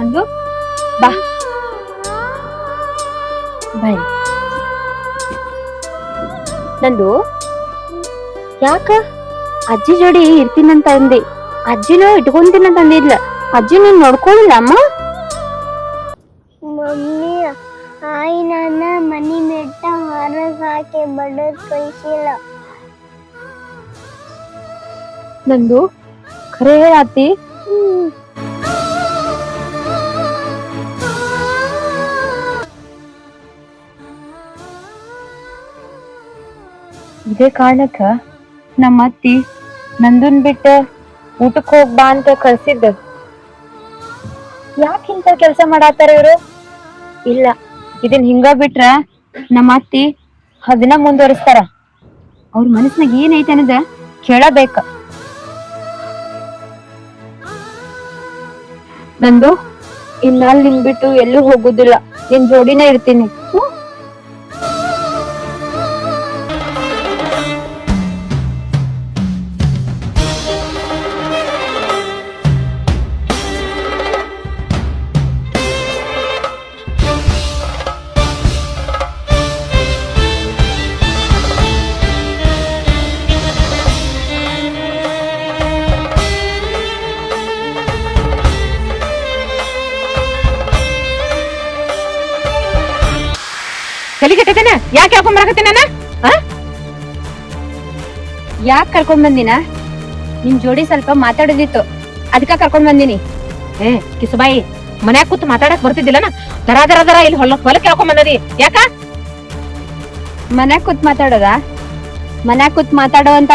ಅಂದು ಬಾ ಬಾಯ್ ನಂದು ಯಾಕ ಅಜ್ಜಿ ಜೋಡಿ ಇರ್ತೀನಂತ ಅಂದೆ ಅಜ್ಜಿನೂ ಇಟ್ಕೊಂತೀನಂತ ಅಂದಿದ್ಲ ಅಜ್ಜಿ ನೀನ್ ನೋಡ್ಕೊಳ್ಳಿಲ್ಲ ಅಮ್ಮ ಮಮ್ಮಿ ಆಯಿ ನನ್ನ ಮನಿ ಮೆಟ್ಟ ಹೊರಗೆ ಹಾಕಿ ಬಡದ್ ಕಳಿಸಿಲ್ಲ ನಂದು ಖರೆ ಹೇಳಾತಿ ಇದೇ ಕಾರಣಕ್ಕ ನಮ್ಮ ಅತ್ತಿ ನಂದನ್ ಬಿಟ್ಟ ಊಟಕ್ಕೆ ಹೋಗ್ಬಾ ಅಂತ ಕಳ್ಸಿದ್ದ. ಯಾಕೆ ಇಂತ ಕೆಲಸ ಮಾಡಾತಾರ ಇವ್ರು? ಇಲ್ಲ, ಇದನ್ ಹಿಂಗ ಬಿಟ್ರ ನಮ್ಮ ಅತ್ತಿ ಅದನ್ನ ಮುಂದುವರಿಸ್ತಾರ. ಅವ್ರ ಮನಸ್ನಾಗ ಏನೈತೆ ಅನ್ನೋದ ಕೇಳಬೇಕ. ನಂದು ಇನ್ನಾಲ್ ನಿನ್ ಬಿಟ್ಟು ಎಲ್ಲೂ ಹೋಗುದಿಲ್ಲ. ನಿನ್ ಜೋಡಿನೇ ಇರ್ತೀನಿ. ಕೆಟ್ಟೈತೇನ ಯಾಕೆ ಹೇಳ್ಕೊಂಡ್ ಬರಾಕತ್ತೀನಿ ನಾನು ಯಾಕ್ ಕರ್ಕೊಂಡ್ ಬಂದಿನ? ನಿಮ್ ಜೋಡಿ ಸ್ವಲ್ಪ ಮಾತಾಡೋದಿತ್ತು. ಅದಕ್ಕ ಕರ್ಕೊಂಡ್ ಬಂದಿನಿ. ಏ ಕಿಸುಬಾಯಿ ಮನ್ಯಾಗ ಕೂತ್ ಮಾತಾಡಕ್ ಬರ್ತಿದ್ದಿಲ್ಲನ? ದರ ದರ ದರ ಇಲ್ಲಿ ಹೊಲ ಹೊಲಕ್ಕೆ ಹೇಳ್ಕೊಂಡ್ ಬಂದದಿ. ಯಾಕ? ಮನ್ಯಾಗ ಕೂತ್ ಮಾತಾಡೋದ? ಮನ್ಯಾಗ ಕೂತ್ ಮಾತಾಡೋ ಅಂತ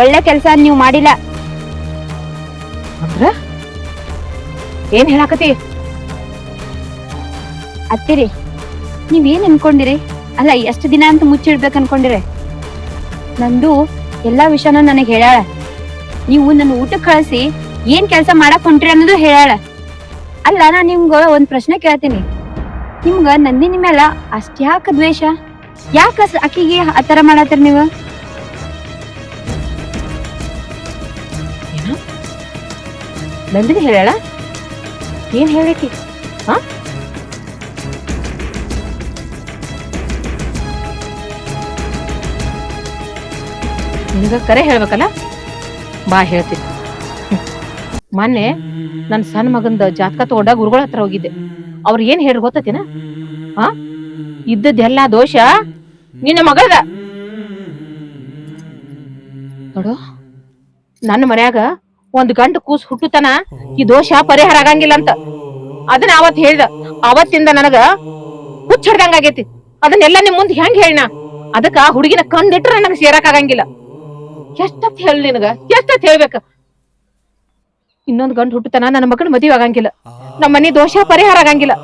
ಒಳ್ಳೆ ಕೆಲ್ಸ ನೀವ್ ಮಾಡಿಲ್ಲ. ಅಂದ್ರ? ಏನ್ ಹೇಳಾಕತಿ ಅತ್ತಿರಿ ನೀವ್ ಏನ್ ಅನ್ಕೊಂಡಿರಿ? ಅಲ್ಲ ಎಷ್ಟು ದಿನ ಅಂತ ಮುಚ್ಚಿಡ್ಬೇಕು ಅನ್ಕೊಂಡಿರಿ. ನಂದು ಎಲ್ಲಾ ವಿಷಯನೂ ನನಗೆ ಹೇಳ್ಯಾಳ. ನೀವು ನನ್ನ ಊಟಕ್ ಕಳಿಸಿ ಏನ್ ಕೆಲಸ ಮಾಡಕ್ ಹೊಂಟ್ರಿ ಅನ್ನೋದು ಹೇಳ್ಯಾಳ. ಅಲ್ಲ ನಾ ನಿಮ್ಗ ಒಂದ್ ಪ್ರಶ್ನೆ ಕೇಳ್ತೀನಿ. ನಿಮ್ಗ ನಂದಿನಿ ಮೇಲೆ ಅಷ್ಟ್ಯಾಕ ದ್ವೇಷ? ಯಾಕ ಅಕ್ಕಿಗೆ ಆತರ ಮಾಡತ್ತೀರಿ ನೀವು? ನಂದಿನಿ ಹೇಳ ಏನ್ ಹೇಳಿ ಹಾ? ನಿನಗ ಕರೆ ಹೇಳ್ಬೇಕಲ್ಲ? ಬಾ ಹೇಳ್ತೀನಿ. ಮೊನ್ನೆ ನನ್ನ ಸಣ್ಣ ಮಗಂದ ಜಾತಕ ತಗೊಂಡ ಗುರುಗಳ ಹತ್ರ ಹೋಗಿದ್ದೆ. ಅವ್ರ ಏನ್ ಹೇಳಿ ಗೊತ್ತತಿನ? ಹಾ ಇದ್ದದ್ದೆಲ್ಲ ದೋಷ ನಿನ್ನ ಮಗಳದ ನೋಡು, ನನ್ನ ಮನ್ಯಾಗ ಒಂದ್ ಗಂಟು ಕೂಸ್ ಹುಟ್ಟುತನ ಈ ದೋಷ ಪರಿಹಾರ ಆಗಂಗಿಲ್ಲ ಅಂತ. ಅದನ್ನ ಅವತ್ ಹೇಳ್ದ. ಅವತ್ತಿಂದ ನನಗ ಹುಚ್ಚ ಹಿಡ್ದಂಗ ಆಗೈತಿ. ಅದನ್ನೆಲ್ಲ ನಿಮ್ ಮುಂದ್ ಹೆಂಗ್ ಹೇಳಿನ? ಅದಕ್ಕ ಹುಡುಗಿನ ಕಂಡಿಟ್ರ ನನಗ ಸೇರಕ್ ಆಗಂಗಿಲ್ಲ. ಎಷ್ಟತ್ ಹೇಳಿ ನಿನಗ? ಎಷ್ಟತ್ ಹೇಳ್ಬೇಕ? ಇನ್ನೊಂದ್ ಗಂಡು ಹುಟ್ಟತನ ನನ್ನ ಮಗನ ಮದುವೆ ಆಗಂಗಿಲ್ಲ. ನಮ್ಮ ಮನೆ ದೋಷ ಪರಿಹಾರ ಆಗಂಗಿಲ್ಲ.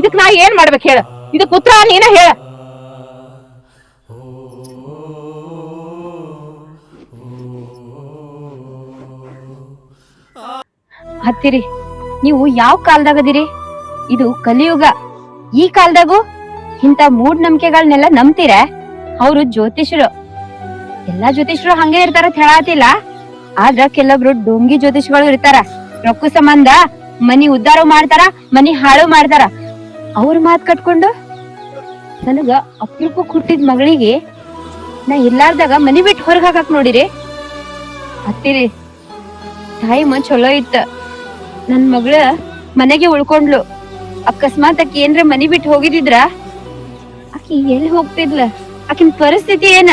ಇದಕ್ ನಾ ಏನ್ ಮಾಡ್ಬೇಕು ಹೇಳ? ಇದಕ್ ಉತ್ತರ ನೀನ ಹೇಳ. ಹತ್ತಿರಿ, ನೀವು ಯಾವ ಕಾಲದಾಗ ಅದಿರಿ ಇದು ಕಲಿಯುಗ. ಈ ಕಾಲದಾಗೂ ಇಂತ ಮೂಢ ನಂಬಿಕೆಗಳನ್ನೆಲ್ಲ ನಂಬ್ತೀರ? ಅವರು ಜ್ಯೋತಿಷ್ರು. ಎಲ್ಲಾ ಜ್ಯೋತಿಷ್ರು ಹಂಗೆ ಇರ್ತಾರ ಅಂತ ಹೇಳಾತಿಲ್ಲ. ಆದ್ರ ಕೆಲವೊಬ್ರು ಡೋಂಗಿ ಜ್ಯೋತಿಷ್ಗಳು ಇರ್ತಾರ, ರೊಕ್ಕ ಸಂಬಂಧ, ಮನಿ ಉದ್ದಾರ ಮಾಡ್ತಾರ, ಮನಿ ಹಾಳು ಮಾಡ್ತಾರ. ಅವ್ರ ಮಾತ್ ಕಟ್ಕೊಂಡು ನನಗ ಅಪರೂಪಕ್ಕೆ ಹುಟ್ಟಿದ ಮಗಳಿಗೆ ನಾ ಇರ್ಲಾರ್ದಾಗ ಮನಿ ಬಿಟ್ಟು ಹೊರಗ್ ಹಾಕಕ್ ನೋಡಿರಿ. ಹತ್ತಿರಿ ಟೈಮ್ ಚಲೋ ಇತ್ತ. ನನ್ ಮಗಳ ಮನೆಗೆ ಉಳ್ಕೊಂಡ್ಲು ಅಕಸ್ಮಾತ್ ಆಕಿ ಏನ್ರ ಮನಿ ಬಿಟ್ಟು ಹೋಗಿದಿದ್ರ ಆಕಿ ಎಲ್ಲಿ ಹೋಗ್ತಿದ್ಲ? ಆಕಿನ ಪರಿಸ್ಥಿತಿ ಏನ?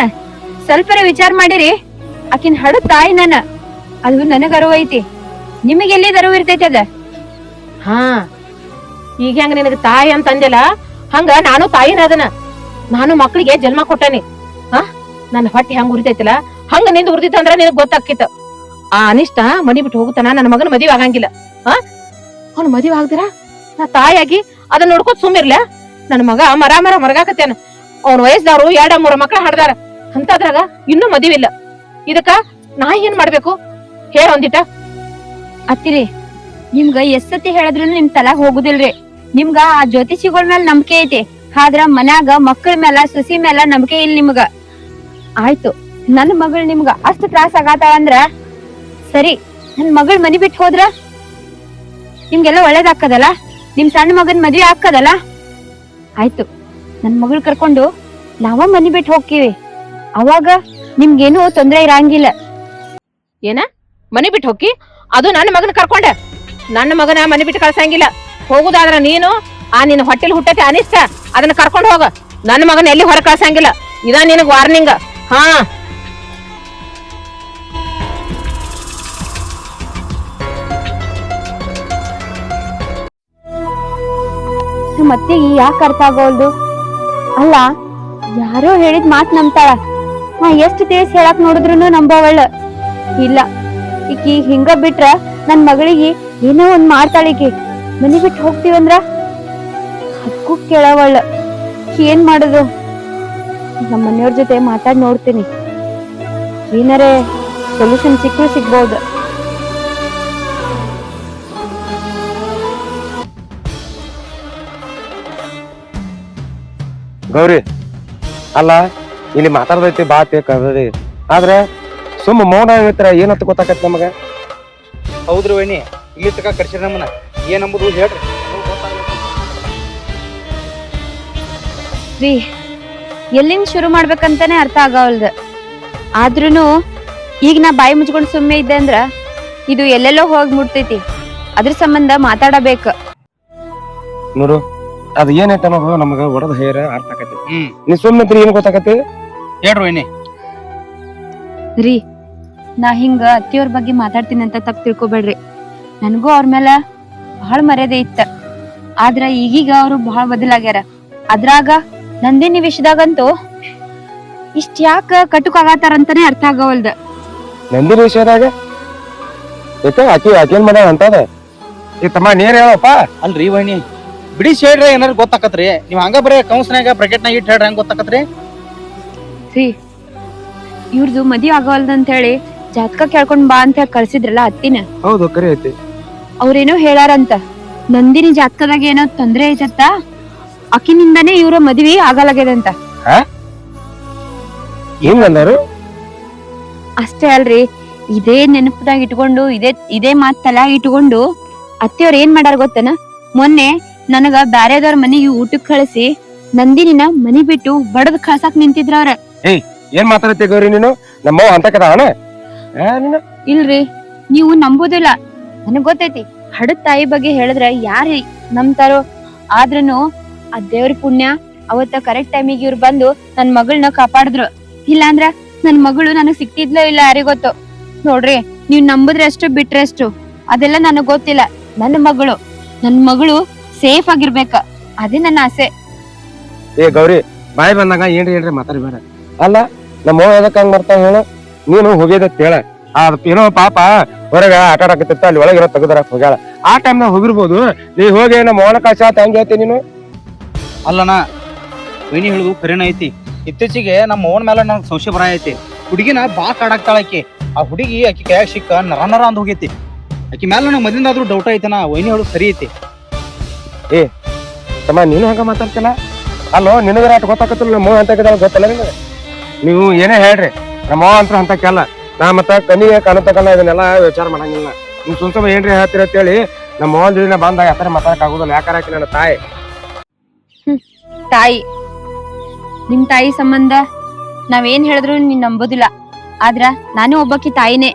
ಸ್ವಲ್ಪರ ವಿಚಾರ ಮಾಡಿರಿ. ಆಕಿನ ಹಡ ತಾಯಿ ನನ್ನ. ಅದು ನನಗ ಅರಿವು ಐತಿ. ನಿಮಗೆ ಎಲ್ಲಿ ಅರಿವು ಇರ್ತೈತಿ ಅದ? ಹಾ, ಈಗ ಹೆಂಗ ನಿನಗ ತಾಯಿ ಅಂತ ಅಂದಿಲ್ಲ? ಹಂಗ ನಾನು ತಾಯಿನ ಅದನ. ನಾನು ಮಕ್ಕಳಿಗೆ ಜನ್ಮ ಕೊಟ್ಟನಿ. ಹಾ? ನನ್ನ ಹೊಟ್ಟೆ ಹಂಗ ಉರಿತೈತಿಲ್ಲ? ಹಂಗ ನಿಂದ ಉರಿತೈತಿ ಅಂದ್ರ ನಿನಗ್ ಗೊತ್ತಾಕಿತ್ತ ಆ ಅನಿಷ್ಟ ಮನಿ ಬಿಟ್ಟು ಹೋಗುತ್ತಾನ? ನನ್ನ ಮಗನ ಮದುವೆ ಆಗಂಗಿಲ್ಲ. ಹಾ? ಅವ್ನ ಮದುವೆ ಆಗ್ದಿರ? ನಾ ತಾಯಿಯಾಗಿ ಅದನ್ನ ನೋಡ್ಕೊತ ಸುಮ್ಮಿರ್ಲ ನನ್ನ ಮಗ ಮರ ಮರ ಮರಗಾಕತ್ತೇನ. ಅವ್ನ ವಯಸ್ಸದವ್ರು ಎರಡ ಮೂರ ಮಕ್ಳ ಹಡ್ದಾರ. ಅಂತದ್ರಾಗ ಇನ್ನೂ ಮದುವೆ ಇಲ್ಲ ಇದಕ್ಕ ನಾ ಏನ್ ಮಾಡ್ಬೇಕು? ಹೇಳ ಒಂದಿಟ ಅತ್ತಿರಿ, ನಿಮ್ಗ ಎಷ್ಟತಿ ಹೇಳಿದ್ರು ನಿಮ್ ತಲಾಗ್ ಹೋಗುದಿಲ್ರಿ. ನಿಮ್ಗ ಆ ಜ್ಯೋತಿಷಿಗಳ ಮೇಲೆ ನಂಬಿಕೆ ಐತಿ. ಆದ್ರ ಮನ್ಯಾಗ ಮಕ್ಕಳ ಮೇಲ ಸುಸಿ ಮೇಲ ನಂಬಿಕೆ ಇಲ್ಲ ನಿಮ್ಗ. ಆಯ್ತು, ನನ್ ಮಗಳು ನಿಮ್ಗ ಅಷ್ಟು ತ್ರಾಸ ಆಗತ್ತಾಳ ಅಂದ್ರ? ಸರಿ, ನನ್ ಮಗಳ್ ಮನಿ ಬಿಟ್ಟು ಹೋದ್ರ? ನಿಮ್ಗೆಲ್ಲ ಒಳ್ಳೇದಾಕ್ಕದಲ್ಲ ನಿಮ್ ಸಣ್ಣ ಮಗನ್ ಮದ್ವೆ ಹಾಕದಲ್ಲ ಆಯ್ತು, ನನ್ ಮಗಳ್ ಕರ್ಕೊಂಡು ನಾವ ಮನಿ ಬಿಟ್ಟು ಹೋಗ್ತೀವಿ. ಅವಾಗ ನಿಮ್ಗೇನು ತೊಂದ್ರೆ ಇರಂಗಿಲ್ಲ. ಏನ? ಮನೆ ಬಿಟ್ಟು ಹೋಗಿ ಅದು ನನ್ನ ಮಗನ ಕರ್ಕೊಂಡೆ. ನನ್ನ ಮಗನ ಮನೆ ಬಿಟ್ಟು ಕಳ್ಸಂಗಿಲ್ಲ. ಹೋಗುದಾದ್ರ ನೀನು ಆ ನಿನ್ನ ಹೊಟ್ಟೆಲ್ ಹುಟ್ಟತಿ ಅನಿಸ್ತ ಅದನ್ನ ಕರ್ಕೊಂಡು ಹೋಗ. ನನ್ನ ಮಗನ ಎಲ್ಲಿ ಹೊರ ಕಳ್ಸಂಗಿಲ್ಲ. ಇದ ನಿನಗ್ ವಾರ್ನಿಂಗ್ ಹಾ. ಮತ್ತೆ ಯಾಕೆ ಅರ್ಥ ಆಗೋಲ್ದು? ಅಲ್ಲ ಯಾರೋ ಹೇಳಿದ ಮಾತು ನಂಬ್ತಾಳ. ನಾ ಎಷ್ಟ್ ತಿಳಿಸ್ ಹೇಳಕ್ ನೋಡಿದ್ರು ನಂಬವಳ ಇಲ್ಲ, ಈಕಿ ಹಿಂಗ ಬಿಟ್ರ ನನ್ ಮಗಳಿಗೆ ಏನೋ ಒಂದ್ ಮಾಡ್ತಾಳಿಕೆ ಮನಿ ಬಿಟ್ಟು ಹೋಗ್ತೀವಂದ್ರ? ಅದಕ್ಕೂ ಕೇಳವಳ ಏನ್ ಮಾಡುದು? ನಮ್ಮ ಮನೆಯವ್ರ ಜೊತೆ ಮಾತಾಡ್ ನೋಡ್ತೀನಿ. ಏನಾರೇ ಸೊಲ್ಯೂಷನ್ ಸಿಕ್ಕೂ ಸಿಗ್ಬೋದು. ಗೌರಿ, ಅಲ್ಲ? ಇಲ್ಲಿ ಮಾತಾಡ್ದೈತಿ ಬಾತಿ ಕರ್ರಿ ಆದ್ರೆ ಸುಮ್ಮ ಮೌನ ಮಿತ್ರ ಏನಂತ ಗೊತ್ತಾಕತ್ ನಮಗ? ಹೌದ್ರಿ ವೈನಿ ಇಲ್ಲಿ ತಕ ಕರ್ಸಿರ ನಮ್ಮನ್ನ. ಏನಂಬುದು ಹೇಳ್ರಿ. ರೀ ಎಲ್ಲಿಂದ ಶುರು ಮಾಡ್ಬೇಕಂತಾನೆ ಅರ್ಥ ಆಗವಲ್ದ. ಆದ್ರೂನು ಈಗ ನಾ ಬಾಯಿ ಮುಚ್ಕೊಂಡು ಸುಮ್ಮನೆ ಇದ್ದೆ ಅಂದ್ರ ಇದು ಎಲ್ಲೆಲ್ಲೋ ಹೋಗಿ ಮುಟ್ತೈತಿ. ಅದ್ರ ಸಂಬಂಧ ಮಾತಾಡಬೇಕು. ನೋಡು ಅದು ಏನೈತೆ ಅನ್ನೋದು ನಮಗ ಒಡದ ಹೇರ ಅರ್ಥ ಆಕತಿ. ಹ್ಮ್. ನೀ ಸುಮ್ಮನೆ ಏನ್ ಗೊತ್ತಾಕತಿ? ಹೇಳ್ರಿ ವೈನಿ. ರೀ ನಾ ಹಿಂಗ ಅತ್ತಿಯವ್ರ ಬಗ್ಗೆ ಮಾತಾಡ್ತೀನಿ ಅಂತ ತಪ್ಪು ತಿಳ್ಕೊಬೇಡ್ರಿ. ನನಗೂ ಅವ್ರ ಮೇಲೆ ಬಹಳ ಮರ್ಯಾದೆ ಇತ್ತ. ಆದ್ರ ಈಗೀಗ ಅವರು ಬಹಳ ಬದಲಾಗ್ಯಾರ. ಅದ್ರಾಗ ನಂದಿನಿ ವಿಷಯದಾಗಂತೂ ಇಷ್ಟ ಯಾಕ ಕಟುಕ್ ಆಗತ್ತಾರಂತಾನೆ ಅರ್ಥ ಆಗವಲ್ದ. ನಂದಿನಿ ವಿಷಯದಾಗ ಯಾಕ ಆಕಿ ಆಕೇನ್ ಮಾಡ್ಯಾಳ ಅಂತದ ಈ ತಮ್ಮ ನೀರ್ ಹೇಳಪ್ಪ. ಅಲ್ರಿ ವೈನಿ ಬಿಡಿಸಿ ಹೇಳ್ರಿ ಏನಾರ ಗೊತ್ತಾಕತ್ರಿ? ನೀವ್ ಹಂಗ ಬರೀ ಕೌನ್ಸ್ನಾಗ ಬ್ರಾಕೆಟ್ನಾಗ ಇಟ್ಟು ಹೇಳ್ರಿ ಹಂಗ ಗೊತ್ತಾಕತ್ರಿ? ರೀ ಇವ್ರದ್ದು ಮದಿ ಆಗವಲ್ದ ಅಂತ ಹೇಳಿ ಜಾತಕ ಕೇಳ್ಕೊಂಡ್ ಬಾ ಅಂತ ಹೇಳಿ ಕಳ್ಸಿದ್ರಲ್ಲ ಅತ್ತಿನ? ಹೌದು ಕರೆ ಐತಿ. ಅವ್ರೇನೋ ಹೇಳಾರಂತ. ನಂದಿನಿ ಜಾತಕದಾಗ ಏನೋ ತೊಂದ್ರೆ ಐತತ್ತ ಅಕಿನಿಂದಾನೇ ಇವ್ರ ಮದ್ವಿ ಆಗಲಾಗ್ಯದಂತ ಅಷ್ಟೇ ಅಲ್ರಿ ಇದೇ ನೆನಪದಾಗ ಇಟ್ಕೊಂಡು ಇದೇ ಇದೇ ಮಾತ್ ತಲ್ಯಾಗ ಇಟ್ಕೊಂಡು ಅತ್ತೆಯವ್ರ ಏನ್ ಮಾಡ್ಯಾರ ಗೊತ್ತನ? ಮೊನ್ನೆ ನನಗ ಬ್ಯಾರೆದವ್ರ ಮನೆಗೆ ಊಟಕ್ ಕಳಿಸಿ ನಂದಿನಿನ ಮನಿ ಬಿಟ್ಟು ಬಡದ್ ಕಳ್ಸಾಕ್ ನಿಂತಿದ್ರ ಅವ್ರ. ಏನ್ ಮಾತಾಡತ್ತೆ ಗೌರಿ ನೀನು? ನಮ್ಮ ಅಂತ ಕದಾವಣ ನೀನು? ಇಲ್ರಿ ನೀವು ನಂಬುದಿಲ್ಲ. ನನಗ್ ಗೊತ್ತೈತಿ ಹಡದ್ ತಾಯಿ ಬಗ್ಗೆ ಹೇಳಿದ್ರೆ ಯಾರಿ ನಂಬ್ತಾರೋ? ಆದ್ರೂನು ಆ ದೇವ್ರ ಪುಣ್ಯ ಅವತ್ತ ಕರೆಕ್ಟ್ ಟೈಮಿಗೆ ಇವ್ರು ಬಂದು ನನ್ ಮಗಳನ್ನ ಕಾಪಾಡಿದ್ರು. ಇಲ್ಲಾಂದ್ರ ನನ್ ಮಗಳು ನನಗ್ ಸಿಕ್ತಿದ್ಲೋ ಇಲ್ಲ ಯಾರಿಗೊತ್ತು ನೋಡ್ರಿ ನೀವ್ ನಂಬುದ್ರೆ ಅಷ್ಟು ಬಿಟ್ರೆ ಅಷ್ಟು. ಅದೆಲ್ಲ ನನಗ್ ಗೊತ್ತಿಲ್ಲ ನನ್ನ ಮಗಳು. ನನ್ ಮಗಳು ಸೇಫ್ ಆಗಿರ್ಬೇಕ. ಅದೇ ನನ್ನ ಆಸೆ. ಏ ಗೌರಿ ಬಾಯ್ ಬಂದಾಗ ಏನ್ರಿ ಏನ್ರಿ ಮಾತಾಡ್ಬೇಡ. ಅಲ್ಲ ನಮ್ಮ ಎದಕ್ ಹಂಗ್ ಮಾಡ್ತಾವ ಹೇಳು? ನೀನು ಹೋಗಿದತ್ ಹೇಳ ಆ ಏನೋ ಪಾಪ ಹೊರಗ ಆಟ ಆಡಕತ್ತಿತ್ತ ಅಲ್ಲಿ ಒಳಗಿರೋ ತೆಗದ್ರ ಹೋಗ್ಯಾಳ. ಆ ಟೈಮ್ನಾಗ ಹೋಗಿರ್ಬೋದು. ನೀ ಹೋಗಿ ನಮ್ಮ ಅವನ ಕಾಶ ಹಂಗ ಹೇಳ್ತಿ ನೀನು? ಅಲ್ಲಣ್ಣ ವೈನಿ ಹೇಳುದು ಕರೆನ ಐತಿ. ಇತ್ತೀಚೆಗೆ ನಮ್ಮ ಓನ್ ಮೇಲೆ ನನಗೆ ಸಂಶಯ ಬರ ಐತಿ. ಹುಡುಗಿನ ಬಾ ಕಾಡಾಕ್ತಾಳ ಆಕಿ. ಆ ಹುಡುಗಿ ಆಕಿ ಕೈಯಾಗ ಸಿಕ್ಕ ನರ ನರ ಅಂದ್ ಹೋಗೈತಿ. ಆಕಿ ಮೇಲೆ ನನಗೆ ಮೊದಲಿಂದಾದ್ರೂ ಡೌಟ್ ಐತನ? ವೈನಿ ಹೇಳುದು ಸರಿ ಐತಿ. ಏ ತಮ್ಮ ನೀನು ಹಂಗ ಮಾತಾಡ್ತಿಲ್ಲ? ಅಲ್ಲೋ ನಿನಗರ ಅಟ್ ಗೊತ್ತಾಕತ್ತಿಲ್ಲ ನಮ್ಮ ಅಂತ ಗೊತ್ತಲ್ಲ ನಿನಗೆ? ನೀವು ಏನೇ ಹೇಳ್ರಿ. ನಮ್ಮ ಅವ್ವ ಅಂತ ಕೆಲ್ಲ ನಾ ಮತ್ತ ಕಣ್ಣಿಗೆ ಕಾಣತಕ್ಕಲ್ಲ ಇದನ್ನೆಲ್ಲ ವಿಚಾರ ಮಾಡಂಗಿಲ್ಲ. ನೀವು ಸುಮ್ ಸುಮ್ಮ ಏನ್ರಿ ಹೇಳ್ತೀರ ಅಂತೇಳಿ ನಮ್ಮ ಮೋಹನ್ ಜೊತೆ ಬಂದಾಗ ಯಾತರ ಮಾತಾಡಕ್ ಆಗುದಿಲ್ಲ. ಯಾಕಾರ ನನ್ನ ತಾಯಿ. ತಾಯಿ. ನಿಮ್ ತಾಯಿ ಸಂಬಂಧ ನಾವೇನ್ ಹೇಳಿದ್ರು ನೀನ್ ನಂಬೋದಿಲ್ಲ. ಆದ್ರ ನಾನು ಒಬ್ಬಕಿ ತಾಯಿನೇ.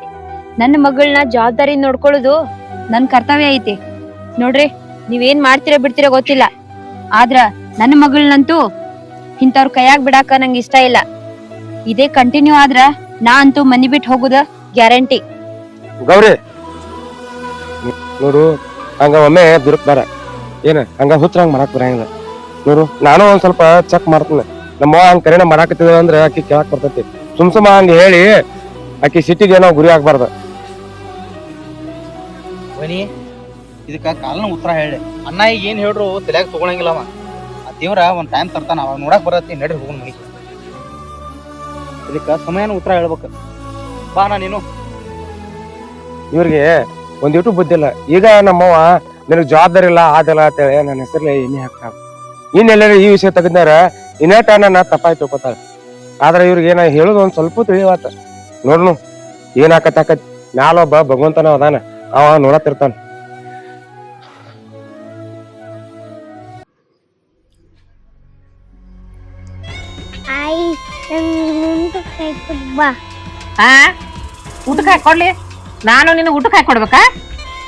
ನನ್ನ ಮಗಳನ್ನ ಜವಾಬ್ದಾರಿ ನೋಡ್ಕೊಳ್ಳೋದು ನನ್ ಕರ್ತವ್ಯ ಐತಿ. ನೋಡ್ರಿ, ನೀವೇನ್ ಮಾಡ್ತೀರ ಬಿಡ್ತೀರ ಗೊತ್ತಿಲ್ಲ. ಆದ್ರ ನನ್ನ ಮಗಳನ್ನಂತೂ ಇಂಥವ್ರ ಕೈಯಾಗ್ ಬಿಡಾಕ ನಂಗೆ ಇಷ್ಟ ಇಲ್ಲ. ಇದೇ ಕಂಟಿನ್ಯೂ ಆದ್ರ ನಾ ಅಂತೂ ಮನಿ ಬಿಟ್ಟು ಹೋಗುದ ಗ್ಯಾರಂಟಿ. ಗೌರಿ ನೋಡು ಹಂಗ ಒಮ್ಮೆ ದುರ್ಕ್ ಬರ ಏನ ಹಂಗ ಹುತ್ರ ಹಂಗ ಮಾಡಕ್ ಬರಂಗಿಲ್ಲ. ನೋಡು ನಾನು ಒಂದ್ ಸ್ವಲ್ಪ ಚೆಕ್ ಮಾಡ್ತೀನಿ. ನಮ್ಮ ಹಂಗ ಕರೆನ ಮಾಡಾಕತ್ತಿದ ಅಂದ್ರೆ ಆಕಿ ಕೇಳಕ್ ಬರ್ತೈತಿ. ಸುಮ್ ಸುಮ್ಮ ಹಂಗ ಹೇಳಿ ಆಕಿ ಸಿಟ್ಟಿಗೆ ಏನೋ ಗುರಿ ಆಗ್ಬಾರ್ದ. ವೈನಿ ಇದಕ್ಕ ಕಾಲನ ಉತ್ತರ ಹೇಳಿ. ಅಣ್ಣ ಈಗ ಏನ್ ಹೇಳ್ರು ತಲೆಯಾಗ ತಗೊಳಂಗಿಲ್ಲ ಅವ. ಆ ದೇವ್ರ ಒಂದ್ ಟೈಮ್ ತರ್ತಾನ ಅವಾಗ ನೋಡಕ್ ಬರತ್ತಿ ನಡ್ರಿ ಹೋಗೋಣ ಮನಿ ಇದಕ್ಕೆ ಸಮಯನ ಉತ್ತರ ಹೇಳ್ಬೇಕು. ಬಾ ನೀನು. ಇವ್ರಿಗೆ ಒಂದಿಟ್ಟು ಬುದ್ಧಿಲ್ಲ ಈಗ ನಮ್ಮವ್ವ ನಿನಗೆ ಜವಾಬ್ದಾರಿ ಇಲ್ಲ ಆದಿಲ್ಲ ಅಂತೇಳಿ ನನ್ನ ಹೆಸರಲ್ಲಿ ಎಣ್ಣೆ ಹಾಕ್ತಾಳೆ. ಇನ್ನೆಲ್ಲರೂ ಈ ವಿಷಯ ತೆಗೆದಾರ ಇನ್ನೇಟ ನಾ ತಪ್ಪಾಯ್ ತಿಳ್ಕೊತಾಳೆ ಆದ್ರೆ ಇವ್ರಿಗೆ ಏನ ಹೇಳೋದು ಒಂದ್ ಸ್ವಲ್ಪ ತಿಳಿಯವಾತ ನೋಡ್ನು ಏನಾಕತ್ ಆಕತ್ ಮ್ಯಾಲೊಬ್ಬ ಭಗವಂತನ ಅದಾನ. ಅವ ನೋಡತಿರ್ತಾನ ಆಯ್ತು ಬಾ ಹಾ ಊಟಕ್ಕೆ ಹಾಕೊಡ್ಲಿ ನಾನು ನಿನಗೆ ಊಟಕ್ಕೆ ಹಾಕೊಡ್ಬೇಕಾ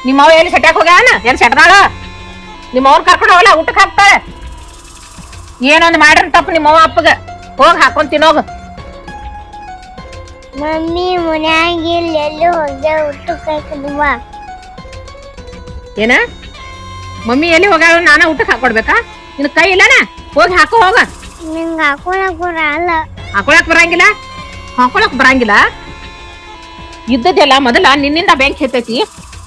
ನಿಮ್ಮ ಅವ ಎಲ್ಲಿ ಸೆಟ್ಯಾಕ್ ಹೋಗ್ಯಾನ? ಎಲ್ಲಿ ಸೆಟ್ದಾಳ? ನಿಮ್ಮ ಅವ್ರ ಕರ್ಕೊಂಡು ಹೋಗಲ್ಲ ಊಟಕ್ಕೆ ಹಾಕ್ತಾಳೆ. ಏನೊಂದು ಮಾಡ್ರಿ ತಪ್ಪು ನಿಮ್ಮ ಅವ್ವ ಅಪ್ಪಗ. ಹೋಗಿ ಹಾಕೊಂಡ್ ತಿನ್ನೋಗ. ಮಮ್ಮಿ ಮನ್ಯಾಗ ಹೋಗ್ಯ ಊಟಕ್ಕೆ ಏನ? ಮಮ್ಮಿ ಎಲ್ಲಿ ಹೋಗ್ಯಾಳ ನಾನ ಊಟಕ್ಕೆ ಹಾಕೊಡ್ಬೇಕಾ ನಿನ್ ಕೈ ಇಲ್ಲನ? ಹೋಗಿ ಹಾಕೋ ಹೋಗ. ನಿಂಗೆ ಹಾಕೋಣ ಬರಲ್ಲ ಹಾಕೊಳಕ್ ಬರಂಗಿಲ್ಲ? ಹಾಕೊಳಕ್ ಬರಂಗಿಲ್ಲ? ಇದ್ದದ್ದೆಲ್ಲ ಮೊದಲ ನಿನ್ನಿಂದ ಬ್ಯಾಂಕ್ ಹೆತ್ತೈತಿ.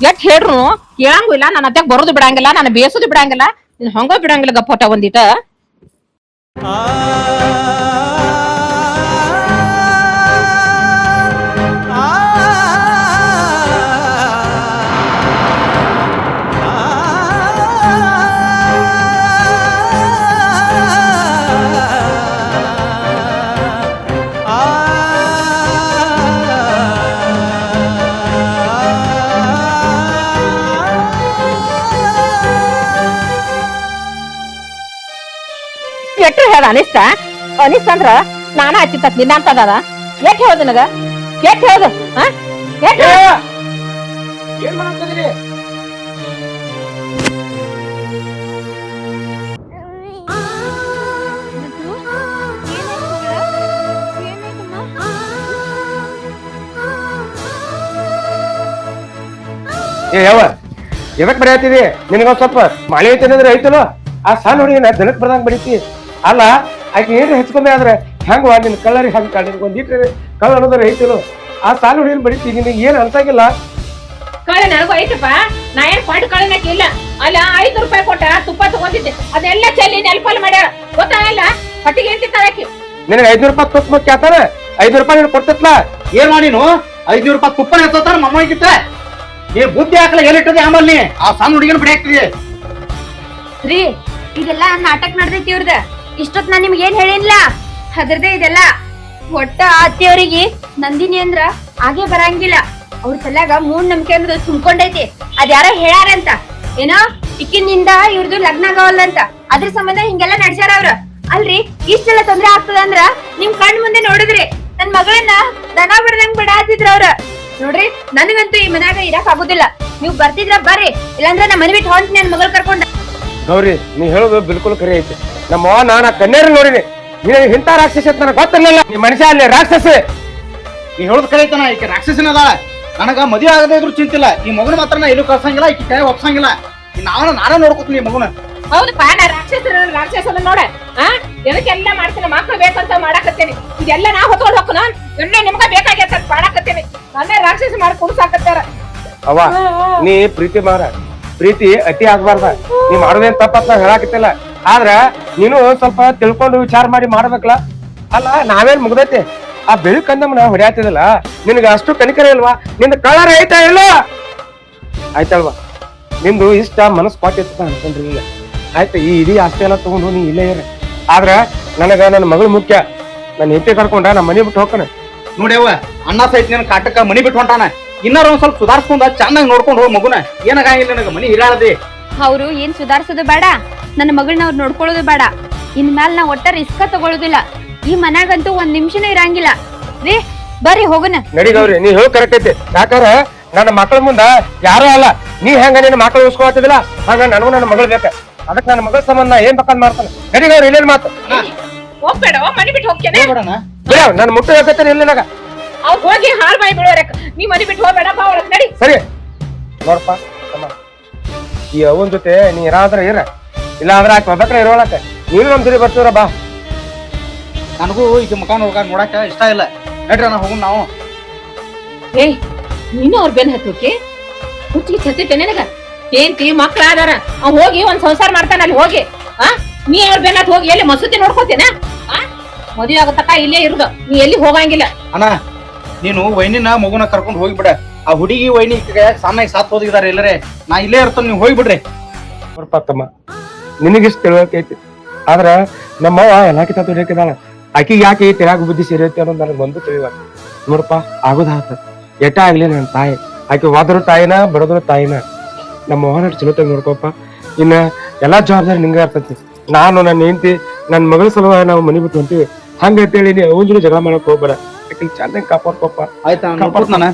ಎಟ್ ಹೇಳ್ರು, ಕೇಳಂಗೂ ಇಲ್ಲ, ನನ್ನ ಅತ್ಯಾಗ ಬರೋದು ಬಿಡಂಗಿಲ್ಲ ನಾನು ಬೇಸೋದು ಬಿಡಂಗಿಲ್ಲ, ನೀನ್ ಹಂಗ ಬಿಡಂಗಿಲ್ಲ ಗಪ್ಪಟ ಒಂದಿಟ ಹೇಳ ಅನಿಷ್ಟ ಅನಿಷ್ಟ ಅಂದ್ರ ನಾನ ಹಚ್ಚಿತ್ತ ನಿನ್ನ ಅದಾನ? ಎಷ್ಟ್ ಕೇಟ್ ನಿನಗ? ಎಷ್ಟ್ ಹೇಳ್ದ? ಏನ್ ಮಾಡತ್ತಿದ್ರಿ ಏ ಯಾವ ಎದಕ್ ಬರೆಯತ್ತಿದಿ ನಿನಗೊಂದ್ ಸ್ವಲ್ಪ ಮಳೆ ಐತಿ ಅಂದ್ರೆ ಐತಲ್ಲ? ಆ ಸಣ್ಣ ಹುಡುಗಿನ ದನಕ್ ಬರ್ದಂಗ್ ಬಡಿತಿ. ಅಲ್ಲ ಆಕೆ ಏನು ಹೆಚ್ಕೊಂಡೆ ಆದ್ರೆ ಹೆಂಗ್ ನಿನ್ನ ನಿನ್ ಕಳ್ಳರಿ ಹಂಗ್ ಒಂದ್ ಒಂದಿಟ್ರೆ ಕಳ್ಳ ಅನ್ನೋದ್ರ ರೈತರು ಆ ಸಾಲು ಹುಡುಗಿನ ಬಡಿತೀನಿ ನಿನಗೆ ಏನ್ ಅನ್ಸಂಗಿಲ್ಲ? ಕಳೆ ನನಗೂ ಐತಪ್ಪ. ನಾ ಏನ್ ಪಾಟ್ ಕಳೆನಕ್ಕೆ ಇಲ್ಲ. ಅಲ್ಲ ಐದು ರೂಪಾಯಿ ಕೊಟ್ಟ ತುಪ್ಪ ತಗೊಂಡಿದ್ದೆ. ಅದೆಲ್ಲ ಚೆಲ್ಲಿ ನೆಲ್ಪಲ್ ಮಾಡ್ಯಾರ ಗೊತ್ತಾಗಲ್ಲ ಪಟ್ಟಿಗೆ ಏನ್ ತಿಂತಾಳಕಿ ನಿನಗೆ ಐದ್ನೂರು ರೂಪಾಯಿ ತುಪ್ಪ ಮುಖ್ಯ ಆತಾನ? ಐದ್ನೂರು ರೂಪಾಯಿ ನೀನು ಕೊಡ್ತತ್ಲ ಏನ್ ಮಾಡೀನು ಐದ್ನೂರು ರೂಪಾಯಿ ತುಪ್ಪನ ಎತ್ತಾರ ಮಮ್ಮಗಿತ್ತ ಏ ಬುದ್ಧಿ ಹಾಕಲ ಎಲ್ಲಿಟ್ಟದೆ ಆಮೇಲೆ ನೀ? ಆ ಸಣ್ಣ ಹುಡುಗಿನ ಬಿಡಿ ಹಾಕ್ತಿದಿ ರೀ ಇದೆಲ್ಲ ನಾಟಕ ನಡ್ದೈತಿ ಇವ್ರದ. ಇಷ್ಟೊತ್ ನಾನ್ ನಿಮ್ಗೆ ಏನ್ ಹೇಳಿಲ್ಲ ಅದ್ರದೇ ಇದೆಲ್ಲ. ಒಟ್ಟ ಅತ್ತಿಯವ್ರಿಗೆ ನಂದಿನಿ ಅಂದ್ರ ಹಾಗೆ ಬರಂಗಿಲ್ಲ. ಅವ್ರ ತಲ್ಯಾಗ ಮೂಡ್ ನಂಬಿಕೆ ಅಂದ್ರ ಸುಮ್ಕೊಂಡೈತಿ ಅದ್ ಯಾರೋ ಹೇಳ್ಯಾರಂತ. ಏನೋ ಇಕ್ಕಿನಿಂದ ಇವ್ರದ್ದು ಲಗ್ನ ಆಗವಲ್ಲ ಅಂತ. ಅದ್ರ ಸಂಬಂಧ ಹಿಂಗೆಲ್ಲ ನಡ್ಸ್ಯಾರ ಅವ್ರ. ಅಲ್ರಿ, ಇಷ್ಟೆಲ್ಲ ತೊಂದ್ರೆ ಆಗ್ತದ ಅಂದ್ರ ನಿಮ್ ಕಣ್ ಮುಂದೆ ನೋಡಿದ್ರಿ. ನನ್ ಮಗಳನ್ನ ದನ ಬಿಡ್ದಂಗ್ ಬಿಡಾತಿದ್ರ ಅವ್ರ. ನೋಡ್ರಿ, ನನಗಂತೂ ಈ ಮನ್ಯಾಗ ಇರಕ್ ಆಗುದಿಲ್ಲ. ನೀವ್ ಬರ್ತಿದ್ರ ಬರ್ರಿ. ಇಲ್ಲಾಂದ್ರ ನಾ ಮನೆ ಬಿಟ್ಟು ಹೊಂಟ್ ನನ್ ಮಗಳ ಕರ್ಕೊಂಡ ಗೌರಿ ನೀ ಹೇಳೋದು ಬಿಲ್ಕುಲ್ ಕರಿ ಐತಿ. ನಮ್ಮ ನಾನ ನಾನು ಕನ್ನೇರು ನೋಡಿನಿ. ನೀನು ಇಂಥ ರಾಕ್ಷಸ ಅಂತ ನನಗೆ ಗೊತ್ತಿರ್ಲಿಲ್ಲ. ನೀ ಮನುಷ್ಯ ಅಲ್ಲಿ ರಾಕ್ಷಸ. ನೀ ಹೇಳುದು ಕರೆ ಐತನ ಈಕೆ ರಾಕ್ಷಸನ ಅದಾಳ. ನನಗ ಮದುವೆ ಆಗದೇ ಇದ್ರು ಚಿಂತಿಲ್ಲ. ಈ ಮಗನ ಮಾತ್ರ ನಾ ಎಲ್ಲೂ ಕಳ್ಸಂಗಿಲ್ಲ ಈಕೆ ಕೈ ಒಪ್ಸಂಗಿಲ್ಲ. ನಾನು ನಾನೇ ನೋಡ್ಕೊತೀನಿ ಈ ಮಗುನ. ಹೌದಪ್ಪ ನಾ ರಾಕ್ಷಸ ರಾಕ್ಷಸನ ನೋಡ. ಆ? ಎದಕ್ಕೆಲ್ಲ ಮಾಡ್ತೀನಿ ಮಕ್ಕಳು ಬೇಕಂತ ಮಾಡಾಕತ್ತೇನಿ. ಇದೆಲ್ಲ ನಾ ಹೊತ್ಕೊಂಡು ಹೋಗ್ನ ಎಲ್ಲ ನಿಮ್ಗ ಬೇಕಾಗ್ಯತ ಮಾಡಾಕತ್ತೇನಿ. ನನ್ನೇ ರಾಕ್ಷಸ ಮಾಡಿ ಕುಡ್ಸಾಕತ್ತಾರ. ಅವ್ವಾ ನೀ ಪ್ರೀತಿ ಮಾಡ. ಪ್ರೀತಿ ಅತಿ ಆಗ್ಬಾರ್ದ. ನೀ ಮಾಡೋದೇನ್ ತಪ್ಪತ್ ನಾವ್ ಹೇಳಾಕತ್ತಿಲ್ಲ. ಆದ್ರ ನೀನು ಸ್ವಲ್ಪ ತಿಳ್ಕೊಂಡು ವಿಚಾರ ಮಾಡಿ ಮಾಡ್ಬೇಕಲ್ಲ. ಅಲ್ಲ, ನಾವೇನ್ ಮುಗ್ದೈತಿ? ಆ ಬೆಳಕಂದಮ್ಮನ ಹೊಡ್ಯಾತಿದಲ್ಲ, ನಿನಗೆ ಅಷ್ಟು ಕನಿಕರ ಇಲ್ವಾ? ನಿನ್ನ ಕಳರ್ ಐತಾ ಇಲ್ಲ? ಆಯ್ತಲ್ವಾ? ನಿಂದು ಇಷ್ಟ ಮನಸ್ಸು ಕೊಟ್ಟಿತ್ತ ಅನ್ಕೊಂಡ್ರಿಲ್ಲ ಆಯ್ತು, ಈ ಇಡೀ ಆಸ್ತಿ ಎಲ್ಲ ತಗೊಂಡು ನೀ ಇಲ್ಲೇ ಇರ. ಆದ್ರ ನನಗ ನನ್ನ ಮಗಳು ಮುಖ್ಯ. ನನ್ನ ಹೆಂಡತಿ ಕರ್ಕೊಂಡ ನಮ್ಮ ಮನೆ ಬಿಟ್ಟು ಹೋಗ್ತಾನೆ. ನೋಡ್ಯವ ಅಣ್ಣ ಸಹಿತ ನಿನ್ನ ಕಾಟಕ್ಕ ಮನಿ ಬಿಟ್ಟು ಹೊಂಟಾನ. ಇನ್ನಾರ ಒಂದ್ ಸ್ವಲ್ಪ ಸುಧಾರಿಸ್ಕೊಂಡ ಚೆನ್ನಾಗಿ ನೋಡ್ಕೊಂಡು ಹೋಗ್ ಮಗುನ. ಏನಾಗಿಲ್ಲ ನನಗ? ಮನಿ ಹಿರಾಳದಿ. ಅವ್ರು ಏನ್ ಸುಧಾರಿಸೋದು ಬೇಡ. ನನ್ನ ಮಗಳನ್ನ ಅವ್ರು ನೋಡ್ಕೊಳ್ಳೋದು ಬೇಡ. ಇನ್ ಮ್ಯಾಲ ನಾ ಒಟ್ಟ ರಿಸ್ಕ ತಗೊಳ್ಳೋದಿಲ್ಲ ಈ ಮನ್ಯಾಗಂತೂ ಒಂದ್ ನಿಮಿಷನೂ ಇರಂಗಿಲ್ಲ. ರೀ ಬರ್ರಿ ಹೋಗೋಣ ನಡಿ ಗೌರಿ ನೀ ಹೇಳಿ ಕರೆಕ್ಟ್ ಐತಿ. ಯಾಕಾರ ನನ್ನ ಮಕ್ಕಳ ಮುಂದ ಯಾರೂ ಅಲ್ಲ. ನೀ ಹೆಂಗ ನಿನ್ನ ಮಕ್ಕಳು ಉಳಿಸ್ಕೊಳ್ತಿದಿಲ್ಲ ಹಂಗ ನನಗೂ ನನ್ನ ಮಗಳು ಬೇಕ. ಅದಕ್ಕೆ ನನ್ನ ಮಗಳ ಸಂಬಂಧ ಏನ್ ಬೇಕಂತ ಮಾಡ್ತಾನೆ? ನಡೀದವ್ರಿ ಗೌರಿ ಇಲ್ಲೇನ್ ಮಾತು? ಹೋಗ್ಬೇಡ ಮನೆ ಬಿಟ್ಟು ಹೋಗ್ತೇನೆ. ನನ್ನ ಮುಟ್ಟು ಬೇಕತ್ತೆ ಇಲ್ಲ ನನಗ. ಅವ್ರು ಹೋಗಿ ಹಾಳು ಬಾಯಿ ಬಿಡೋರಕ್ಕ ನೀ ಮನೆ ಬಿಟ್ಟು ಹೋಗ್ಬೇಡಪ್ಪ ಬಾ ಒಳಗ್ ನಡಿ. ಸರಿ. ನೋಡಪ್ಪ ತಮ್ಮ. ಈ ಅವನ ಜೊತೆ ನೀ ಇರಾದ್ರ ಇರ ಇಲ್ಲ ಅಂದ್ರೆ ಆಕೆ ಒಬ್ಬಕ್ರೆ ಇರೋಳಕ್ಕೆ. ನೀನು ನಮ್ ತಿರಿ ಬರ್ತೀವ್ರ ಬಾ. ನನಗೂ ಇದು ಮುಖ ನೋಡ್ಕ ನೋಡಕ ಇಷ್ಟ ಇಲ್ಲ. ನಡ್ರಿ ನಾ ಹೋಗುನ್ ನಾವು. ಏಯ್ ನೀನು ಅವ್ರ ಬೆನ್ ಹತ್ತೋಕೆ? ಹುಚ್ಚಿಗೆ ಚತ್ತಿತ್ತೆ ನಿನಗ? ಏನ್ತಿ ಮಕ್ಳ ಆದಾರ ಅವ್ ಹೋಗಿ ಒಂದ್ ಸಂಸಾರ ಮಾಡ್ತಾನ ಅಲ್ಲಿ ಹೋಗಿ. ಆ? ನೀ ಅವ್ರ ಬೆನ್ ಹತ್ ಹೋಗಿ ಎಲ್ಲಿ ಮಸೂತಿ ನೋಡ್ಕೋತೇನ? ಆ? ಮದುವೆ ಆಗತಕ್ಕ ಇಲ್ಲೇ ಇರುದು. ನೀ ಎಲ್ಲಿ ಹೋಗಂಗಿಲ್ಲ. ಅಣ್ಣ ನೀನು ವೈನಿನ ಮಗುನ ಕರ್ಕೊಂಡು ಹೋಗ್ಬಿಡ. ಆ ಹುಡುಗಿ ವೈನಿ ಸಣ್ಣ ಸಾತ್ ಹೋಗಿದಾರೆ ಎಲ್ಲರೇ, ನಾ ಇಲ್ಲೇ ಇರ್ತಾನೆ, ನೀವು ಹೋಗ್ಬಿಡ್ರಿ. ನೋಡಪ್ಪ ತಮ್ಮ ನಿನಗಿಷ್ಟು ತಿಳುವಳಿಕೆ ಐತಿ ಆದ್ರ ನಮ್ಮವ್ವ ಎಲ್ಲಾಕಿತ ದುಡಿಯಾಕಿದಾಳ ಆಕಿಗೆ ಯಾಕೆ ತಿರಾಗ ಬುದ್ಧಿ ಸೇರೈತಿ ಅನ್ನೋದು ನನಗೆ ಬಂದು ತಿಳಿವ ನೋಡಪ್ಪ, ಆಗೋದಾತ. ಎಟ್ಟ ಆಗ್ಲಿ ನನ್ನ ತಾಯಿ. ಆಕೆ ಹೋದ್ರು ತಾಯಿನ, ಬಡದ್ರು ತಾಯಿನ. ನಮ್ಮ ಅವ್ವನ ಚಲೋತ ನೋಡ್ಕೋಪ್ಪ. ಇನ್ನ ಎಲ್ಲಾ ಜವಾಬ್ದಾರಿ ನಿಂಗೆ ಇರ್ತೈತಿ. ನಾನು ನನ್ನ ಹೆಂಡತಿ ನನ್ನ ಮಗಳ ಸಲುವಾಗಿ ನಾವು ಮನೆ ಬಿಟ್ಟು ಹೊಂತೀವಿ ಹಂಗಂತೇಳಿ ಅವನ ಜಗಳ ಮಾಡಕ್ ಹೋಗ್ಬೇಡ. ಆಕಿ ಚಂದಂಗ್ ಕಾಪಾಡ್ಕೊಪ್ಪ ಆಯ್ತಾ ನೋಡ್ಕೊಡ್ತಾನ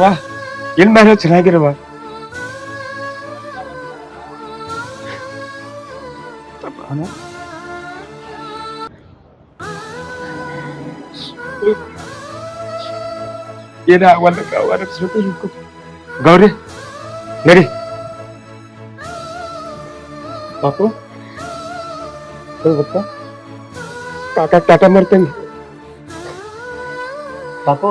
ವಾ ಇನ್ ಮೇಲೆ ಚೆನ್ನಾಗಿರುವ ಏನ ಒಂದು ಗೌರಿ ನಡಿ ಪಾಪು ಹೋಗ್ಬೇಕಾ ಕಾಕ ಟಾಟಾ ಮಾಡ್ತೇನೆ ಪಾಪು